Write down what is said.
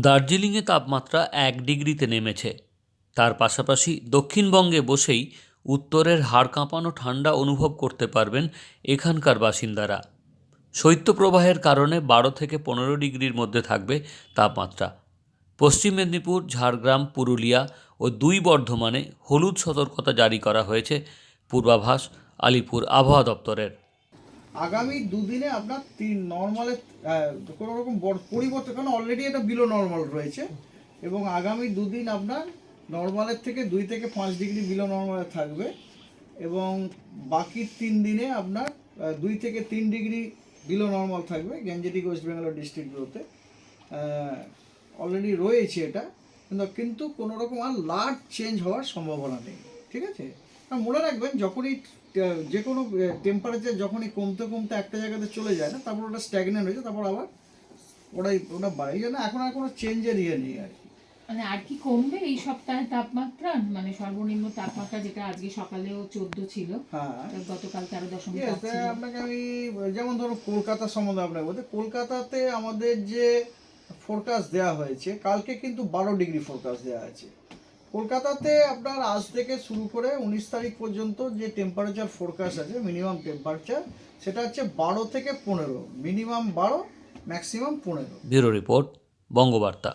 দার্জিলিংয়ে তাপমাত্রা এক ডিগ্রিতে নেমেছে। তার পাশাপাশি দক্ষিণবঙ্গে বসেই উত্তরের হাড় কাঁপানো ঠান্ডা অনুভব করতে পারবেন এখানকার বাসিন্দারা। শৈত্যপ্রবাহের কারণে বারো থেকে পনেরো ডিগ্রির মধ্যে থাকবে তাপমাত্রা। পশ্চিম মেদিনীপুর, ঝাড়গ্রাম, পুরুলিয়া ও দুই বর্ধমানে হলুদ সতর্কতা জারি করা হয়েছে। পূর্বাভাস, আলিপুর আবহাওয়া দপ্তরের। আগামী দুদিনে আপনার তিন নর্মালে কোনো রকম বড় পরিবর্তন, কারণ অলরেডি এটা বিলো নর্মাল রয়েছে। এবং আগামী দুদিন আপনার নর্মালের থেকে দুই থেকে পাঁচ ডিগ্রি বিলো নর্মালে থাকবে। এবং বাকি তিন দিনে আপনার দুই থেকে তিন ডিগ্রি বিলো নর্মাল থাকবে গ্যাঞ্জেটিক ওয়েস্ট বেঙ্গল ডিস্ট্রিক্টগুলোতে। অলরেডি রয়েছে এটা, কিন্তু কোনো রকম আর লার্জ চেঞ্জ হওয়ার সম্ভাবনা নেই। ঠিক আছে? মনে রাখবেন যখনই যে কোনো টেম্পারেচার যখনই কমতে কমতে একটা জায়গাতে চলে যায় না তারপর ওটা স্ট্যাগনেন্ট হয়ে যায় তারপর আবার ওটাই ওটা বাড়ে এই জন্য এখন আর কোনো চেঞ্জের ইয়ে নেই আর কি। মানে আর কি কমবে এই সপ্তাহে তাপমাত্রা? মানে সর্বনিম্ন তাপমাত্রা যেটা আজকে সকালেও চোদ্দ ছিল হ্যাঁ। গতকাল তেরো দশমিক আপনাকে আমি যেমন ধরুন কলকাতা সম্বন্ধে আপনাকে বলতে কলকাতাতে আমাদের যে ফোরকাস্ট দেওয়া হয়েছে কালকে কিন্তু বারো ডিগ্রি ফোরকাস্ট দেওয়া আছে। কলকাতাতে আপনার আজ থেকে শুরু করে উনিশ তারিখ পর্যন্ত যে টেম্পারেচার ফোরকাস্ট আছে মিনিমাম টেম্পারেচার সেটা হচ্ছে বারো থেকে পনেরো মিনিমাম বারো ম্যাক্সিমাম পনেরো। Bureau report, Bangabarta.